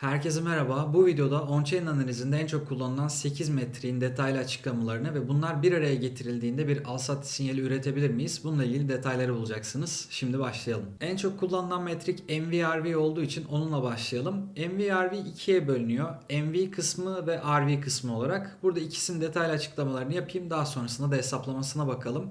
Herkese merhaba. Bu videoda on-chain analizinde en çok kullanılan 8 metriğin detaylı açıklamalarını ve bunlar bir araya getirildiğinde bir al-sat sinyali üretebilir miyiz? Bununla ilgili detayları bulacaksınız. Şimdi başlayalım. En çok kullanılan metrik MVRV olduğu için onunla başlayalım. MVRV ikiye bölünüyor. MV kısmı ve RV kısmı olarak. Burada ikisinin detaylı açıklamalarını yapayım. Daha sonrasında da hesaplamasına bakalım.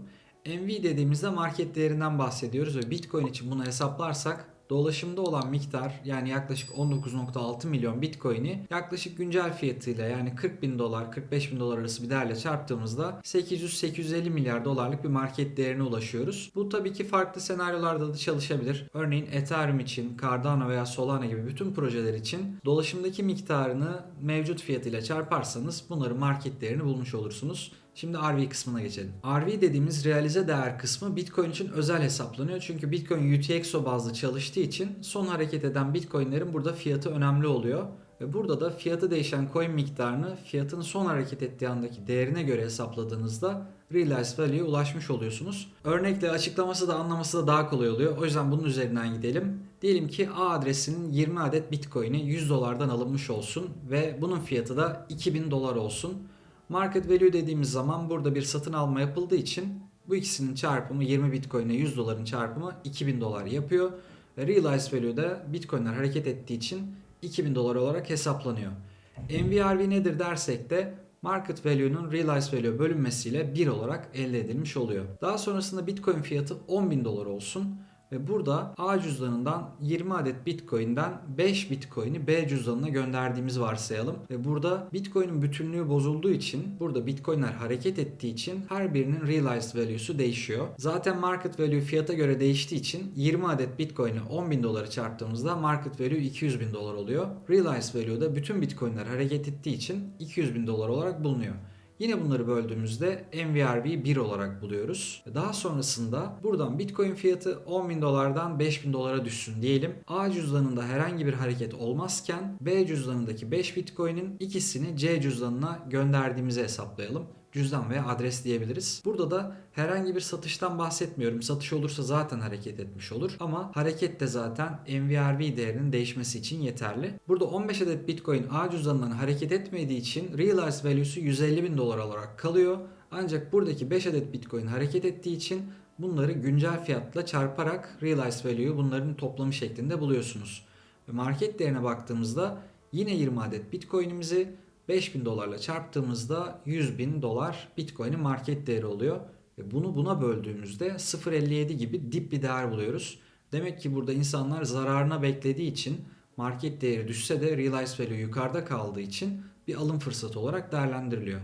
MV dediğimizde market değerinden bahsediyoruz ve Bitcoin için bunu hesaplarsak dolaşımda olan miktar yani yaklaşık 19.6 milyon Bitcoin'i yaklaşık güncel fiyatıyla yani 40 bin dolar 45 bin dolar arası bir değerle çarptığımızda 800-850 milyar dolarlık bir market değerine ulaşıyoruz. Bu tabii ki farklı senaryolarda da çalışabilir. Örneğin Ethereum için, Cardano veya Solana gibi bütün projeler için dolaşımdaki miktarını mevcut fiyatıyla çarparsanız bunların market değerini bulmuş olursunuz. Şimdi RV kısmına geçelim. RV dediğimiz realize değer kısmı Bitcoin için özel hesaplanıyor. Çünkü Bitcoin UTXO bazlı çalıştığı için son hareket eden Bitcoin'lerin burada fiyatı önemli oluyor. Ve burada da fiyatı değişen coin miktarını fiyatın son hareket ettiği andaki değerine göre hesapladığınızda realized value'ye ulaşmış oluyorsunuz. Örnekle açıklaması da anlaması da daha kolay oluyor. O yüzden bunun üzerinden gidelim. Diyelim ki A adresinin 20 adet Bitcoin'i 100 dolardan alınmış olsun ve bunun fiyatı da 2000 dolar olsun. Market value dediğimiz zaman burada bir satın alma yapıldığı için bu ikisinin çarpımı 20 Bitcoin ile 100 doların çarpımı 2000 dolar yapıyor. Ve realized value de Bitcoin'ler hareket ettiği için 2000 dolar olarak hesaplanıyor. MVRV nedir dersek de market value'nun realized value bölünmesiyle 1 olarak elde edilmiş oluyor. Daha sonrasında Bitcoin fiyatı 10.000 dolar olsun. Ve burada A cüzdanından 20 adet Bitcoin'den 5 Bitcoin'i B cüzdanına gönderdiğimiz varsayalım. Ve burada Bitcoin'in bütünlüğü bozulduğu için burada Bitcoin'ler hareket ettiği için her birinin realized value'su değişiyor. Zaten market value fiyata göre değiştiği için 20 adet Bitcoin'i 10 bin dolara çarptığımızda market value 200 bin dolar oluyor. Realized value da bütün Bitcoin'ler hareket ettiği için 200 bin dolar olarak bulunuyor. Yine bunları böldüğümüzde MVRV 1 olarak buluyoruz. Daha sonrasında buradan Bitcoin fiyatı 10 bin dolardan 5 bin dolara düşsün diyelim. A cüzdanında herhangi bir hareket olmazken B cüzdanındaki 5 Bitcoin'in ikisini C cüzdanına gönderdiğimizi hesaplayalım cüzdan veya adres diyebiliriz. Burada da herhangi bir satıştan bahsetmiyorum. Satış olursa zaten hareket etmiş olur. Ama hareket de zaten MVRV değerinin değişmesi için yeterli. Burada 15 adet Bitcoin A cüzdanından hareket etmediği için realized value'su 150 bin dolar olarak kalıyor. Ancak buradaki 5 adet Bitcoin hareket ettiği için bunları güncel fiyatla çarparak realized value'yu bunların toplamı şeklinde buluyorsunuz. Ve market değerine baktığımızda yine 20 adet Bitcoin'imizi 5000 dolarla çarptığımızda 100 bin dolar Bitcoin'in market değeri oluyor. Ve bunu buna böldüğümüzde 0.57 gibi dip bir değer buluyoruz. Demek ki burada insanlar zararına beklediği için market değeri düşse de realized value yukarıda kaldığı için bir alım fırsatı olarak değerlendiriliyor.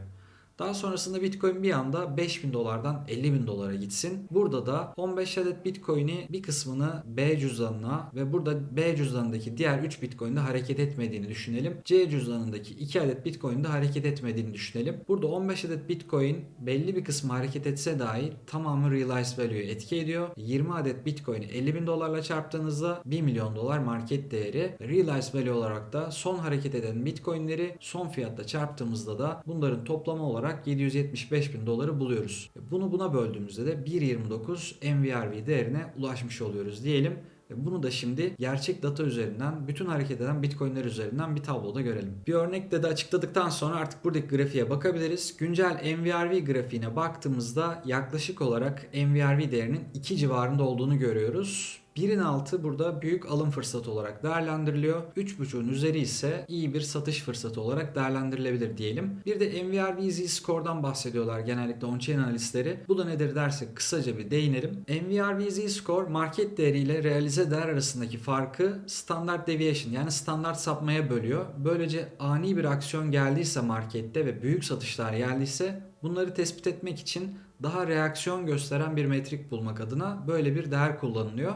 Daha sonrasında Bitcoin bir anda 5000 dolardan 50 bin dolara gitsin. Burada da 15 adet Bitcoin'i bir kısmını B cüzdanına ve burada B cüzdanındaki diğer 3 Bitcoin'de hareket etmediğini düşünelim. C cüzdanındaki 2 adet Bitcoin'de hareket etmediğini düşünelim. Burada 15 adet Bitcoin belli bir kısmı hareket etse dahi tamamı realized value'ye etki ediyor. 20 adet Bitcoin'i 50 bin dolarla çarptığınızda 1 milyon dolar market değeri. Realized value olarak da son hareket eden Bitcoin'leri son fiyatla çarptığımızda da bunların toplamı olarak olarak 775 bin doları buluyoruz. Bunu buna böldüğümüzde de 1.29 MVRV değerine ulaşmış oluyoruz diyelim. Bunu da şimdi gerçek data üzerinden, bütün hareket eden Bitcoin'ler üzerinden bir tabloda görelim. Bir örnekle de açıkladıktan sonra artık buradaki grafiğe bakabiliriz. Güncel MVRV grafiğine baktığımızda yaklaşık olarak MVRV değerinin 2 civarında olduğunu görüyoruz. 1'in altı burada büyük alım fırsatı olarak değerlendiriliyor. 3.5'un üzeri ise iyi bir satış fırsatı olarak değerlendirilebilir diyelim. Bir de MVRV Z-Score'dan bahsediyorlar genellikle on-chain analistleri. Bu da nedir dersek kısaca bir değinelim. MVRV Z-Score market değeri ile realize değer arasındaki farkı standard deviation yani standart sapmaya bölüyor. Böylece ani bir aksiyon geldiyse markette ve büyük satışlar geldiyse bunları tespit etmek için daha reaksiyon gösteren bir metrik bulmak adına böyle bir değer kullanılıyor.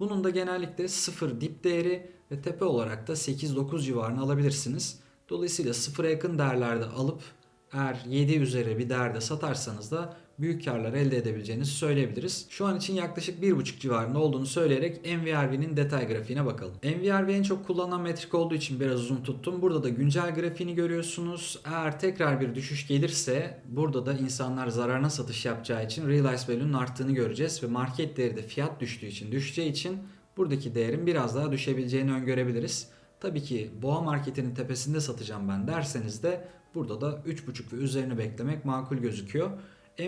Bunun da genellikle 0 dip değeri ve tepe olarak da 8-9 civarını alabilirsiniz. Dolayısıyla sıfıra yakın değerlerde alıp eğer 7 üzeri bir değerde satarsanız da büyük karlar elde edebileceğinizi söyleyebiliriz. Şu an için yaklaşık 1.5 civarında olduğunu söyleyerek MVRV'nin detay grafiğine bakalım. MVRV en çok kullanılan metrik olduğu için biraz uzun tuttum. Burada da güncel grafiğini görüyorsunuz. Eğer tekrar bir düşüş gelirse burada da insanlar zararına satış yapacağı için realized value'nun arttığını göreceğiz ve market değeri de fiyat düştüğü için düşeceği için buradaki değerin biraz daha düşebileceğini öngörebiliriz. Tabii ki boğa marketinin tepesinde satacağım ben derseniz de burada da 3.5 ve üzerini beklemek makul gözüküyor.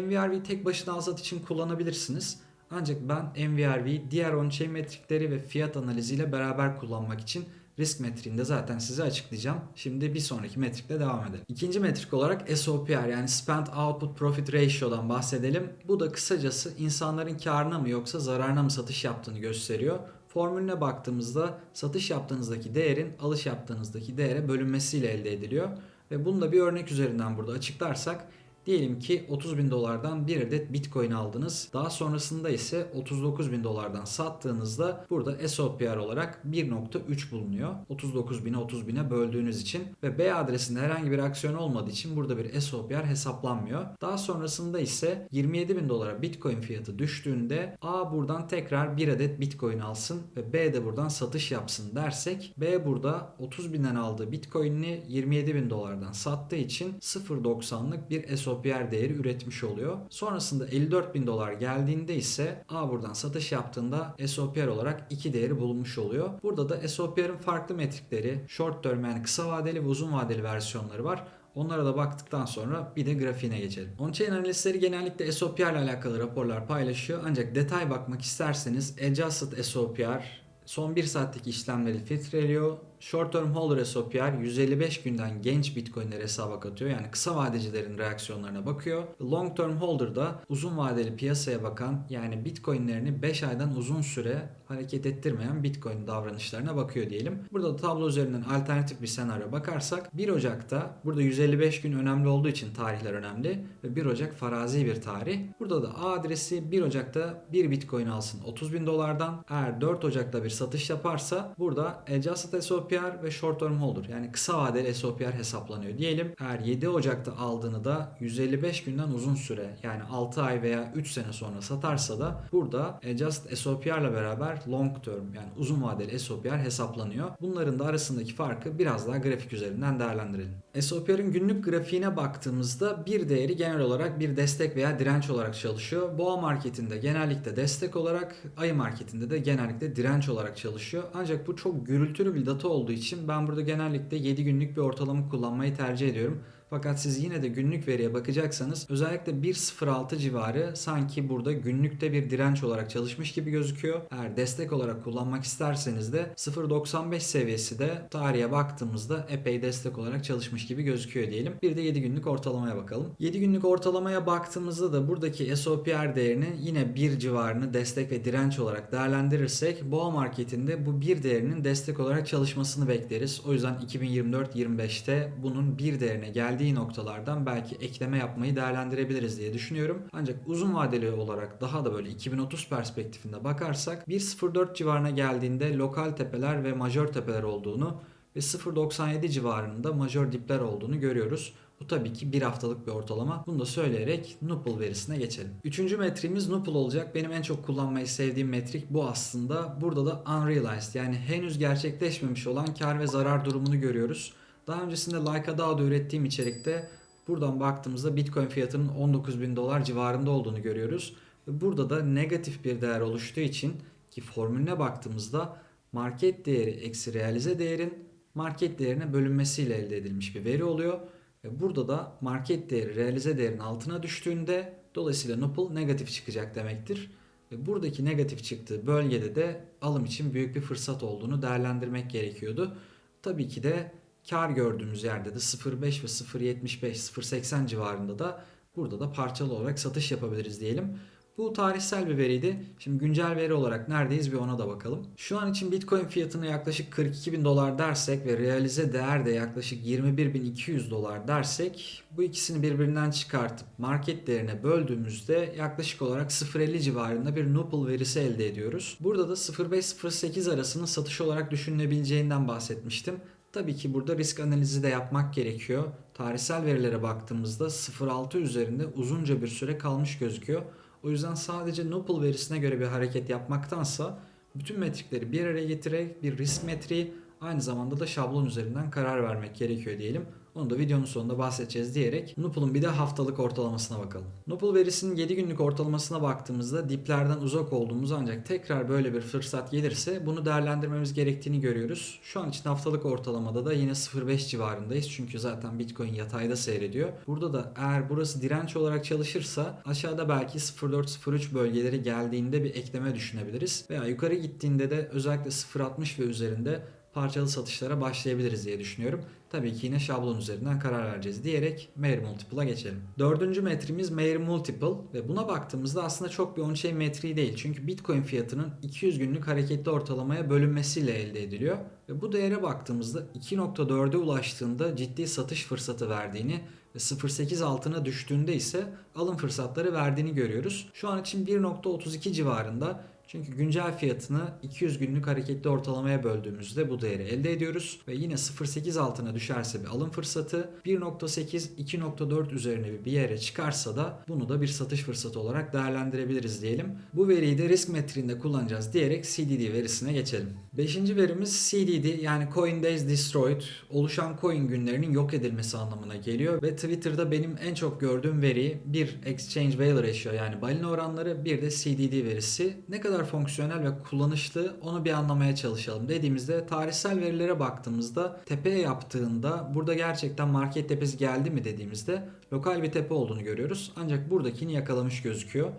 MVRV tek başına alsat için kullanabilirsiniz. Ancak ben MVRV diğer on-chain metrikleri ve fiyat analiziyle beraber kullanmak için risk metriğinde zaten size açıklayacağım. Şimdi bir sonraki metrikle devam edelim. İkinci metrik olarak SOPR yani Spend Output Profit Ratio'dan bahsedelim. Bu da kısacası insanların karına mı yoksa zararına mı satış yaptığını gösteriyor. Formülüne baktığımızda satış yaptığınızdaki değerin alış yaptığınızdaki değere bölünmesiyle elde ediliyor. Ve bunu da bir örnek üzerinden burada açıklarsak Diyelim ki 30 bin dolardan bir adet bitcoin aldınız. Daha sonrasında ise 39 bin dolardan sattığınızda burada SOPR olarak 1.3 bulunuyor. 39 bine 30 bine böldüğünüz için ve B adresinde herhangi bir aksiyon olmadığı için burada bir SOPR hesaplanmıyor. Daha sonrasında ise 27 bin dolara bitcoin fiyatı düştüğünde A buradan tekrar bir adet bitcoin alsın ve B de buradan satış yapsın dersek B burada 30 binden aldığı bitcoin'i 27 bin dolardan sattığı için 0.90'lık bir SOPR SOPR değeri üretmiş oluyor. Sonrasında 54 bin dolar geldiğinde ise A buradan satış yaptığında SOPR olarak 2 değeri bulunmuş oluyor. Burada da SOPR'ın farklı metrikleri short term yani kısa vadeli ve uzun vadeli versiyonları var. Onlara da baktıktan sonra bir de grafiğine geçelim. On-chain analistleri genellikle SOPR ile alakalı raporlar paylaşıyor. Ancak detay bakmak isterseniz Adjusted SOPR son 1 saatteki işlemleri filtreliyor Short Term Holder SOPR 155 günden genç Bitcoin'leri hesaba katıyor. Yani kısa vadecilerin reaksiyonlarına bakıyor. Long Term Holder da uzun vadeli piyasaya bakan yani Bitcoin'lerini 5 aydan uzun süre hareket ettirmeyen Bitcoin davranışlarına bakıyor diyelim. Burada da tablo üzerinden alternatif bir senaryo bakarsak 1 Ocak'ta burada 155 gün önemli olduğu için tarihler önemli ve 1 Ocak farazi bir tarih. Burada da A adresi 1 Ocak'ta 1 Bitcoin alsın 30 bin dolardan. Eğer 4 Ocak'ta bir satış yaparsa burada Adjusted SOPR SOPR ve short term holder yani kısa vadeli SOPR hesaplanıyor diyelim. Eğer 7 Ocak'ta aldığını da 155 günden uzun süre yani 6 ay veya 3 sene sonra satarsa da burada Just SOPR ile beraber long term yani uzun vadeli SOPR hesaplanıyor. Bunların da arasındaki farkı biraz daha grafik üzerinden değerlendirelim. SOPR'ın günlük grafiğine baktığımızda bir değeri genel olarak bir destek veya direnç olarak çalışıyor. Boğa marketinde genellikle destek olarak, ayı marketinde de genellikle direnç olarak çalışıyor. Ancak bu çok gürültülü bir data olduğu için ben burada genellikle 7 günlük bir ortalama kullanmayı tercih ediyorum. Fakat siz yine de günlük veriye bakacaksanız özellikle 1.06 civarı sanki burada günlükte bir direnç olarak çalışmış gibi gözüküyor. Eğer destek olarak kullanmak isterseniz de 0.95 seviyesi de tarihe baktığımızda epey destek olarak çalışmış gibi gözüküyor diyelim. Bir de 7 günlük ortalamaya bakalım. 7 günlük ortalamaya baktığımızda da buradaki SOPR değerini yine 1 civarını destek ve direnç olarak değerlendirirsek boğa marketinde bu 1 değerinin destek olarak çalışmasını bekleriz. O yüzden 2024-25'te bunun 1 değerine geldiği geldiği noktalardan belki ekleme yapmayı değerlendirebiliriz diye düşünüyorum. Ancak uzun vadeli olarak daha da böyle 2030 perspektifinde bakarsak 1.04 civarına geldiğinde lokal tepeler ve majör tepeler olduğunu ve 0.97 civarında majör dipler olduğunu görüyoruz. Bu tabii ki bir haftalık bir ortalama. Bunu da söyleyerek Nupul verisine geçelim. Üçüncü metriğimiz Nupul olacak. Benim en çok kullanmayı sevdiğim metrik bu aslında. Burada da unrealized yani henüz gerçekleşmemiş olan kar ve zarar durumunu görüyoruz. Daha öncesinde Leica DAO'da ürettiğim içerikte buradan baktığımızda Bitcoin fiyatının 19 bin dolar civarında olduğunu görüyoruz. Ve burada da negatif bir değer oluştuğu için ki formülüne baktığımızda market değeri eksi realize değerin market değerine bölünmesiyle elde edilmiş bir veri oluyor. Ve burada da market değeri realize değerin altına düştüğünde dolayısıyla Nupul negatif çıkacak demektir. Ve buradaki negatif çıktığı bölgede de alım için büyük bir fırsat olduğunu değerlendirmek gerekiyordu. Tabii ki de kar gördüğümüz yerde de 0.5 ve 0.75, 0.80 civarında da burada da parçalı olarak satış yapabiliriz diyelim. Bu tarihsel bir veriydi. Şimdi güncel veri olarak neredeyiz bir ona da bakalım. Şu an için Bitcoin fiyatını yaklaşık 42 bin dolar dersek ve realize değer de yaklaşık 21 bin 200 dolar dersek bu ikisini birbirinden çıkartıp market değerine böldüğümüzde yaklaşık olarak 0.50 civarında bir Nupul verisi elde ediyoruz. Burada da 0.5-0.8 arasının satış olarak düşünülebileceğinden bahsetmiştim. Tabii ki burada risk analizi de yapmak gerekiyor. Tarihsel verilere baktığımızda 0.6 üzerinde uzunca bir süre kalmış gözüküyor. O yüzden sadece Nupul verisine göre bir hareket yapmaktansa bütün metrikleri bir araya getirerek bir risk metriği Aynı zamanda da şablon üzerinden karar vermek gerekiyor diyelim. Onu da videonun sonunda bahsedeceğiz diyerek Nupul'un bir de haftalık ortalamasına bakalım. Nupul verisinin 7 günlük ortalamasına baktığımızda diplerden uzak olduğumuz ancak tekrar böyle bir fırsat gelirse bunu değerlendirmemiz gerektiğini görüyoruz. Şu an için haftalık ortalamada da yine 0.5 civarındayız. Çünkü zaten Bitcoin yatayda seyrediyor. Burada da eğer burası direnç olarak çalışırsa aşağıda belki 0.4-0.3 bölgeleri geldiğinde bir ekleme düşünebiliriz. Veya yukarı gittiğinde de özellikle 0.60 ve üzerinde parçalı satışlara başlayabiliriz diye düşünüyorum. Tabii ki yine şablon üzerinden karar vereceğiz diyerek Mayer Multiple'a geçelim. Dördüncü metrimiz Mayer Multiple ve buna baktığımızda aslında çok bir on-chain metriği değil. Çünkü Bitcoin fiyatının 200 günlük hareketli ortalamaya bölünmesiyle elde ediliyor. Ve bu değere baktığımızda 2.4'e ulaştığında ciddi satış fırsatı verdiğini ve 0.8 altına düştüğünde ise alım fırsatları verdiğini görüyoruz. Şu an için 1.32 civarında çünkü güncel fiyatını 200 günlük hareketli ortalamaya böldüğümüzde bu değeri elde ediyoruz. Ve yine 0.8 altına düşerse bir alım fırsatı 1.8-2.4 üzerine bir yere çıkarsa da bunu da bir satış fırsatı olarak değerlendirebiliriz diyelim. Bu veriyi de risk metriğinde kullanacağız diyerek CDD verisine geçelim. Beşinci verimiz CDD yani Coin Days Destroyed oluşan coin günlerinin yok edilmesi anlamına geliyor ve Twitter'da benim en çok gördüğüm veri bir Exchange Value Ratio yani balina oranları bir de CDD verisi. Ne kadar fonksiyonel ve kullanışlı onu bir anlamaya çalışalım. Dediğimizde tarihsel verilere baktığımızda tepeye yaptığında burada gerçekten market tepesi geldi mi dediğimizde lokal bir tepe olduğunu görüyoruz. Ancak buradakini yakalamış gözüküyor.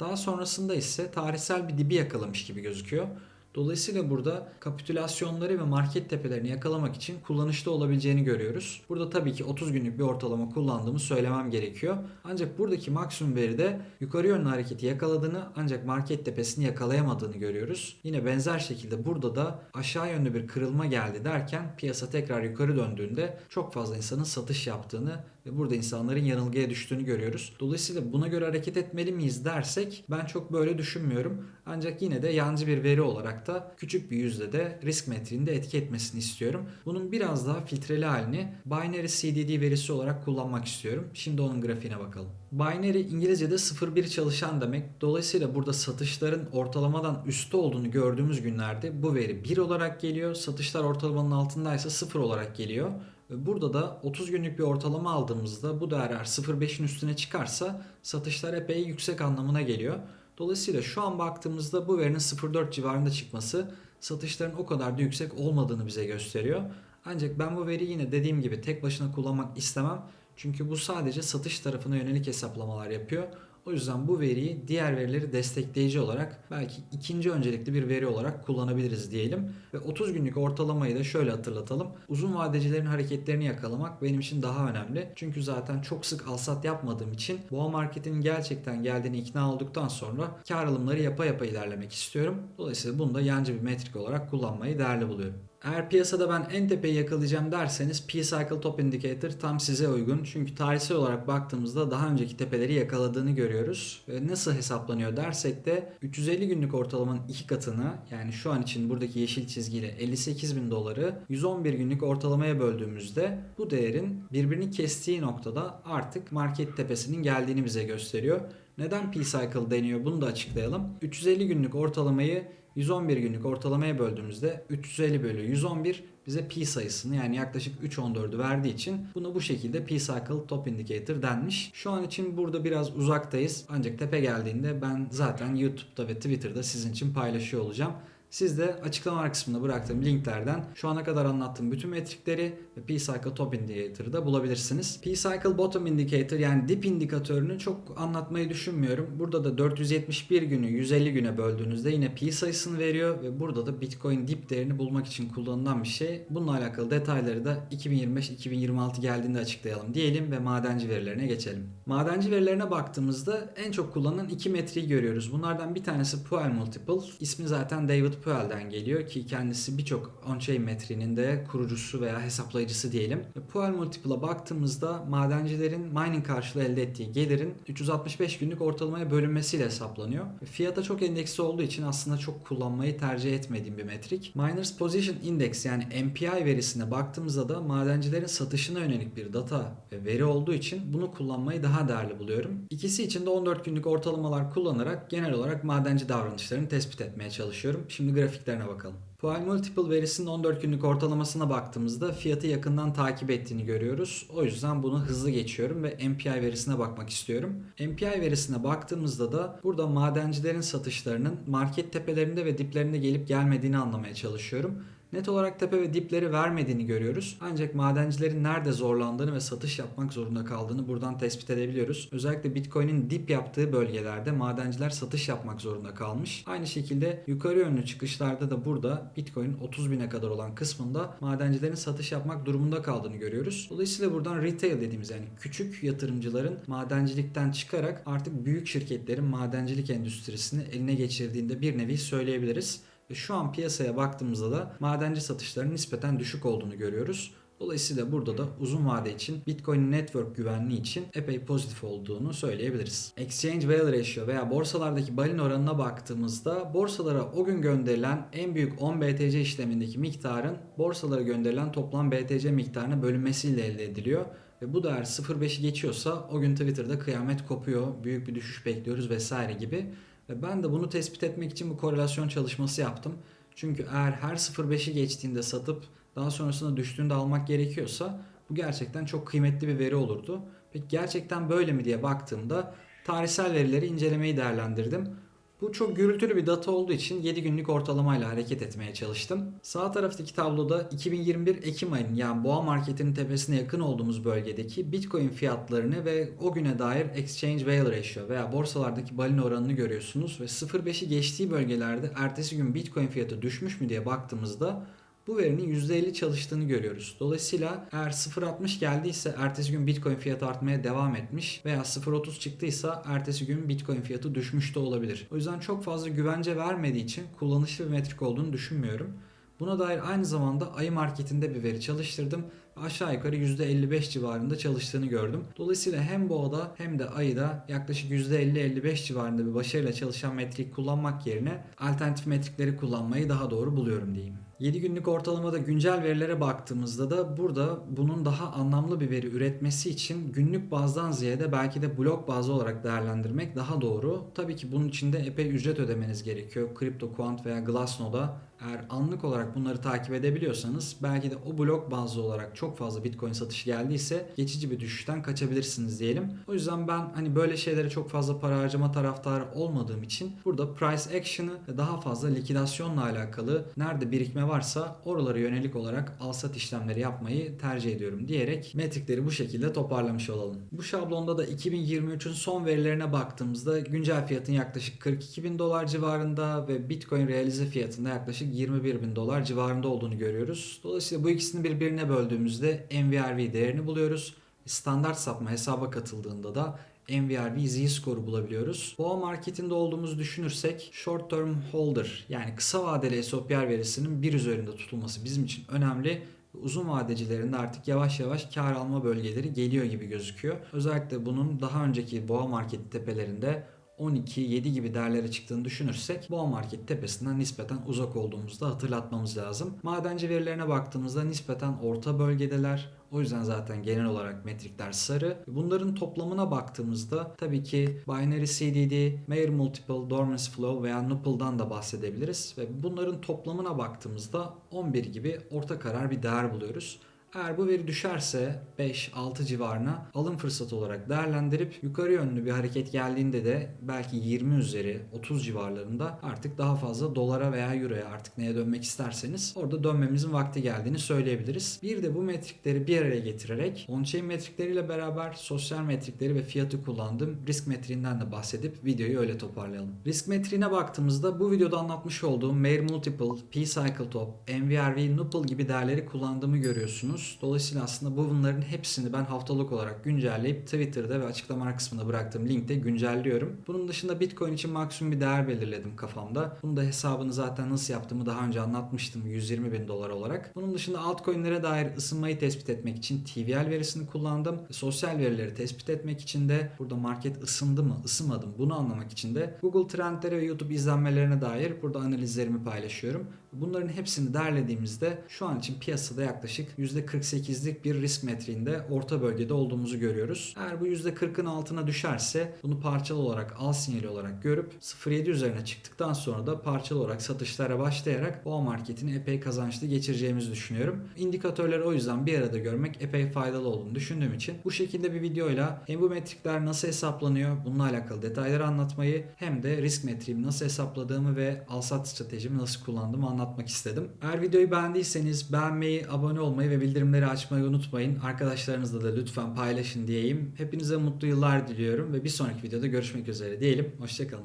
Daha sonrasında ise tarihsel bir dibi yakalamış gibi gözüküyor. Dolayısıyla burada kapitülasyonları ve market tepelerini yakalamak için kullanışlı olabileceğini görüyoruz. Burada tabii ki 30 günlük bir ortalama kullandığımı söylemem gerekiyor. Ancak buradaki maksimum veride yukarı yönlü hareketi yakaladığını ancak market tepesini yakalayamadığını görüyoruz. Yine benzer şekilde burada da aşağı yönlü bir kırılma geldi derken piyasa tekrar yukarı döndüğünde çok fazla insanın satış yaptığını ve burada insanların yanılgıya düştüğünü görüyoruz. Dolayısıyla buna göre hareket etmeli miyiz dersek ben çok böyle düşünmüyorum. Ancak yine de yancı bir veri olarak da küçük bir yüzde de risk metriğinde etki etmesini istiyorum. Bunun biraz daha filtreli halini binary CDD verisi olarak kullanmak istiyorum. Şimdi onun grafiğine bakalım. Binary İngilizce'de 0-1 çalışan demek. Dolayısıyla burada satışların ortalamadan üstte olduğunu gördüğümüz günlerde bu veri 1 olarak geliyor. Satışlar ortalamanın altındaysa 0 olarak geliyor. Burada da 30 günlük bir ortalama aldığımızda bu değer eğer 0.5'in üstüne çıkarsa satışlar epey yüksek anlamına geliyor. Dolayısıyla şu an baktığımızda bu verinin 0.4 civarında çıkması satışların o kadar da yüksek olmadığını bize gösteriyor. Ancak ben bu veriyi yine dediğim gibi tek başına kullanmak istemem. Çünkü bu sadece satış tarafına yönelik hesaplamalar yapıyor. O yüzden bu veriyi diğer verileri destekleyici olarak belki ikinci öncelikli bir veri olarak kullanabiliriz diyelim. Ve 30 günlük ortalamayı da şöyle hatırlatalım. Uzun vadecilerin hareketlerini yakalamak benim için daha önemli. Çünkü zaten çok sık alsat yapmadığım için boğa marketin gerçekten geldiğini ikna olduktan sonra kar alımları yapa yapa ilerlemek istiyorum. Dolayısıyla bunu da yancı bir metrik olarak kullanmayı değerli buluyorum. Eğer piyasada ben en tepeyi yakalayacağım derseniz P-Cycle Top Indicator tam size uygun. Çünkü tarihsel olarak baktığımızda daha önceki tepeleri yakaladığını görüyoruz. Nasıl hesaplanıyor dersek de 350 günlük ortalamanın iki katını yani şu an için buradaki yeşil çizgiyle 58 bin doları 111 günlük ortalamaya böldüğümüzde bu değerin birbirini kestiği noktada artık market tepesinin geldiğini bize gösteriyor. Neden P-Cycle deniyor bunu da açıklayalım. 350 günlük ortalamayı 111 günlük ortalamaya böldüğümüzde 350 bölü 111 bize pi sayısını yani yaklaşık 3.14'ü verdiği için buna bu şekilde P-Cycle Top Indicator denmiş. Şu an için burada biraz uzaktayız ancak tepe geldiğinde ben zaten YouTube'da ve Twitter'da sizin için paylaşıyor olacağım. Siz de açıklama kısmına bıraktığım linklerden şu ana kadar anlattığım bütün metrikleri ve P-Cycle Top Indicator'ı da bulabilirsiniz. P-Cycle Bottom Indicator yani dip indikatörünü çok anlatmayı düşünmüyorum. Burada da 471 günü 150 güne böldüğünüzde yine P sayısını veriyor ve burada da Bitcoin dip değerini bulmak için kullanılan bir şey. Bununla alakalı detayları da 2025-2026 geldiğinde açıklayalım diyelim ve madenci verilerine geçelim. Madenci verilerine baktığımızda en çok kullanılan iki metriği görüyoruz. Bunlardan bir tanesi Puel Multiple. İsmi zaten David Puel'den geliyor ki kendisi birçok on-chain metriğinin de kurucusu veya hesaplayıcısı diyelim. Puel Multiple'a baktığımızda madencilerin mining karşılığı elde ettiği gelirin 365 günlük ortalamaya bölünmesiyle hesaplanıyor. Fiyata çok endeksi olduğu için aslında çok kullanmayı tercih etmediğim bir metrik. Miners Position Index yani MPI verisine baktığımızda da madencilerin satışına yönelik bir data ve veri olduğu için bunu kullanmayı daha değerli buluyorum. İkisi için de 14 günlük ortalamalar kullanarak genel olarak madenci davranışlarını tespit etmeye çalışıyorum. Şimdi grafiklerine bakalım. Fuel Multiple verisinin 14 günlük ortalamasına baktığımızda fiyatı yakından takip ettiğini görüyoruz. O yüzden bunu hızlı geçiyorum ve MPI verisine bakmak istiyorum. MPI verisine baktığımızda da burada madencilerin satışlarının market tepelerinde ve diplerinde gelip gelmediğini anlamaya çalışıyorum. Net olarak tepe ve dipleri vermediğini görüyoruz. Ancak madencilerin nerede zorlandığını ve satış yapmak zorunda kaldığını buradan tespit edebiliyoruz. Özellikle Bitcoin'in dip yaptığı bölgelerde madenciler satış yapmak zorunda kalmış. Aynı şekilde yukarı yönlü çıkışlarda da burada Bitcoin'in 30 bine kadar olan kısmında madencilerin satış yapmak durumunda kaldığını görüyoruz. Dolayısıyla buradan retail dediğimiz yani küçük yatırımcıların madencilikten çıkarak artık büyük şirketlerin madencilik endüstrisini eline geçirdiğinde bir nevi söyleyebiliriz. Ve şu an piyasaya baktığımızda da madenci satışlarının nispeten düşük olduğunu görüyoruz. Dolayısıyla burada da uzun vade için Bitcoin network güvenliği için epey pozitif olduğunu söyleyebiliriz. Exchange Value Ratio veya borsalardaki balin oranına baktığımızda borsalara o gün gönderilen en büyük 10 BTC işlemindeki miktarın borsalara gönderilen toplam BTC miktarına bölünmesiyle elde ediliyor. Ve bu değer 0.5'i geçiyorsa o gün Twitter'da kıyamet kopuyor, büyük bir düşüş bekliyoruz vesaire gibi. Ve ben de bunu tespit etmek için bu korelasyon çalışması yaptım. Çünkü eğer her 0.5'i geçtiğinde satıp daha sonrasında düştüğünde almak gerekiyorsa bu gerçekten çok kıymetli bir veri olurdu. Peki gerçekten böyle mi diye baktığımda tarihsel verileri incelemeyi değerlendirdim. Bu çok gürültülü bir data olduğu için 7 günlük ortalamayla hareket etmeye çalıştım. Sağ taraftaki tabloda 2021 Ekim ayının yani boğa marketinin tepesine yakın olduğumuz bölgedeki Bitcoin fiyatlarını ve o güne dair Exchange Value Ratio veya borsalardaki balin oranını görüyorsunuz ve 0.5'i geçtiği bölgelerde ertesi gün Bitcoin fiyatı düşmüş mü diye baktığımızda bu verinin %50 çalıştığını görüyoruz. Dolayısıyla eğer 0.60 geldiyse ertesi gün Bitcoin fiyatı artmaya devam etmiş veya 0.30 çıktıysa ertesi gün Bitcoin fiyatı düşmüş de olabilir. O yüzden çok fazla güvence vermediği için kullanışlı bir metrik olduğunu düşünmüyorum. Buna dair aynı zamanda ayı marketinde bir veri çalıştırdım. Aşağı yukarı %55 civarında çalıştığını gördüm. Dolayısıyla hem boğada hem de ayıda yaklaşık %50-55 civarında bir başarıyla çalışan metrik kullanmak yerine alternatif metrikleri kullanmayı daha doğru buluyorum diyeyim. 7 günlük ortalamada güncel verilere baktığımızda da burada bunun daha anlamlı bir veri üretmesi için günlük bazdan ziyade belki de blok bazı olarak değerlendirmek daha doğru. Tabii ki bunun için de epey ücret ödemeniz gerekiyor. CryptoQuant veya Glassnode'a eğer anlık olarak bunları takip edebiliyorsanız belki de o blok bazlı olarak çok fazla Bitcoin satışı geldiyse geçici bir düşüşten kaçabilirsiniz diyelim. O yüzden ben hani böyle şeylere çok fazla para harcama taraftarı olmadığım için burada price action'ı daha fazla likidasyonla alakalı nerede birikme varsa oralara yönelik olarak al sat işlemleri yapmayı tercih ediyorum diyerek metrikleri bu şekilde toparlamış olalım. Bu şablonda da 2023'ün son verilerine baktığımızda güncel fiyatın yaklaşık 42 bin dolar civarında ve Bitcoin realize fiyatında yaklaşık 21 bin dolar civarında olduğunu görüyoruz. Dolayısıyla bu ikisini birbirine böldüğümüzde MVRV değerini buluyoruz. Standart sapma hesaba katıldığında da MVRV z-skoru bulabiliyoruz. Boğa marketinde olduğumuzu düşünürsek short term holder yani kısa vadeli SOPR verisinin bir üzerinde tutulması bizim için önemli uzun vadecilerinde artık yavaş yavaş kar alma bölgeleri geliyor gibi gözüküyor. Özellikle bunun daha önceki boğa marketi tepelerinde 12, 7 gibi değerlere çıktığını düşünürsek boğa market tepesinden nispeten uzak olduğumuzu da hatırlatmamız lazım. Madenci verilerine baktığımızda nispeten orta bölgedeler. O yüzden zaten genel olarak metrikler sarı. Bunların toplamına baktığımızda tabii ki Binary CDD, Mayer Multiple, Dormance Flow veya Nupple'dan da bahsedebiliriz. Ve bunların toplamına baktığımızda 11 gibi orta karar bir değer buluyoruz. Eğer bu veri düşerse 5-6 civarına alım fırsatı olarak değerlendirip yukarı yönlü bir hareket geldiğinde de belki 20 üzeri 30 civarlarında artık daha fazla dolara veya euroya artık neye dönmek isterseniz orada dönmemizin vakti geldiğini söyleyebiliriz. Bir de bu metrikleri bir araya getirerek on-chain metrikleriyle beraber sosyal metrikleri ve fiyatı kullandığım risk metriğinden de bahsedip videoyu öyle toparlayalım. Risk metriğine baktığımızda bu videoda anlatmış olduğum Mayer Multiple, P-Cycle Top, MVRV, Nuple gibi değerleri kullandığımı görüyorsunuz. Dolayısıyla aslında bu bunların hepsini ben haftalık olarak güncelleyip Twitter'da ve açıklamalar kısmında bıraktığım linkte güncelliyorum. Bunun dışında Bitcoin için maksimum bir değer belirledim kafamda. Bunu da hesabını zaten nasıl yaptığımı daha önce anlatmıştım 120 bin dolar olarak. Bunun dışında altcoin'lere dair ısınmayı tespit etmek için TVL verisini kullandım. Sosyal verileri tespit etmek için de burada market ısındı mı ısınmadı mı bunu anlamak için de Google trendleri ve YouTube izlenmelerine dair burada analizlerimi paylaşıyorum. Bunların hepsini derlediğimizde şu an için piyasada yaklaşık %48'lik bir risk metriğinde orta bölgede olduğumuzu görüyoruz. Eğer bu %40'ın altına düşerse bunu parçalı olarak al sinyali olarak görüp 0.7 üzerine çıktıktan sonra da parçalı olarak satışlara başlayarak boğa marketini epey kazançlı geçireceğimizi düşünüyorum. İndikatörleri o yüzden bir arada görmek epey faydalı olduğunu düşündüğüm için bu şekilde bir videoyla hem bu metrikler nasıl hesaplanıyor bununla alakalı detayları anlatmayı hem de risk metriğimi nasıl hesapladığımı ve al-sat stratejimi nasıl kullandığımı anlatmak istedim. Eğer videoyu beğendiyseniz beğenmeyi, abone olmayı ve bildirimleri açmayı unutmayın. Arkadaşlarınızla da lütfen paylaşın diyeyim. Hepinize mutlu yıllar diliyorum ve bir sonraki videoda görüşmek üzere diyelim. Hoşçakalın.